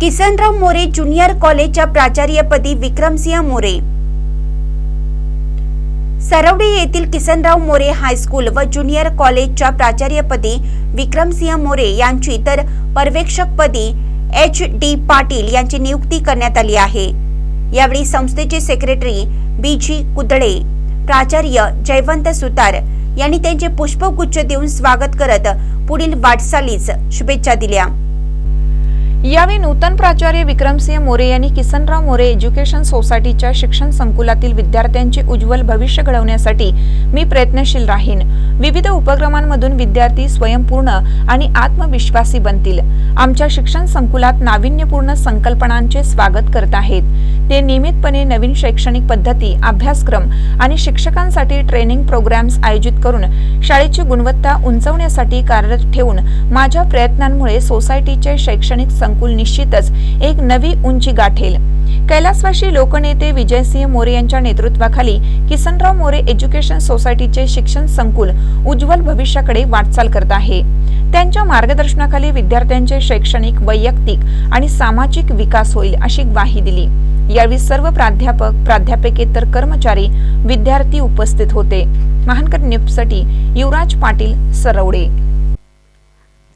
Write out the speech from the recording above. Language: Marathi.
किसनराव मोरे ज्युनियर कॉलेजच्या प्राचार्यपदी विक्रमसिंह मोरे. सरवडे येथील किसनराव मोरे हायस्कूल व ज्युनियर कॉलेजच्या प्राचार्यपदी विक्रमसिंह मोरे यांची तर पर्यवेक्षकपदी एच डी पाटील यांची नियुक्ती करण्यात आली आहे. यावेळी संस्थेचे सेक्रेटरी बी जी कुदळे प्राचार्य जयवंत सुतार यांनी त्यांचे पुष्पगुच्छ देऊन स्वागत करत पुढील वाटचालीस शुभेच्छा दिल्या. यावेळी नूतन प्राचार्य विक्रमसिंह मोरे यांनी किसनराव मोरे एज्युकेशन सोसायटीच्या शिक्षण संकुलातील विद्यार्थ्यांचे उज्ज्वल भविष्य घडवण्यासाठी मी प्रयत्नशील राहीन. विविध उपक्रमांमधून विद्यार्थी स्वयंपूर्ण आणि आत्मविश्वासी बनतील. आमच्या शिक्षण संकुलात नाविन्यपूर्ण संकल्पनांचे स्वागत करत आहेत. ते नियमितपणे नवीन शैक्षणिक पद्धती अभ्यासक्रम आणि शिक्षकांसाठी ट्रेनिंग प्रोग्राम्स आयोजित करून शाळेची गुणवत्ता उंचवण्यासाठी कार्यरत ठेवून माझ्या प्रयत्नांमुळे सोसायटीचे शैक्षणिक संकुल निश्चितच एक नवी उंची गाठेल. कैलासवासी लोकनेते विजयसिंह मोरे यांच्या नेतृत्वाखाली किसनराव मोरे एज्युकेशन सोसायटीचे शिक्षण संकुल उज्ज्वल भविष्याकडे वाटचाल करत आहे. त्यांच्या मार्गदर्शनाखाली विद्यार्थ्यांचे शैक्षणिक वैयक्तिक आणि सामाजिक विकास होईल अशी ग्वाही दिली. यावेळी सर्व प्राध्यापक प्राध्यापकेतर कर्मचारी विद्यार्थी उपस्थित होते. महानकर न्यूजसाठी युवराज पाटील सरवडे.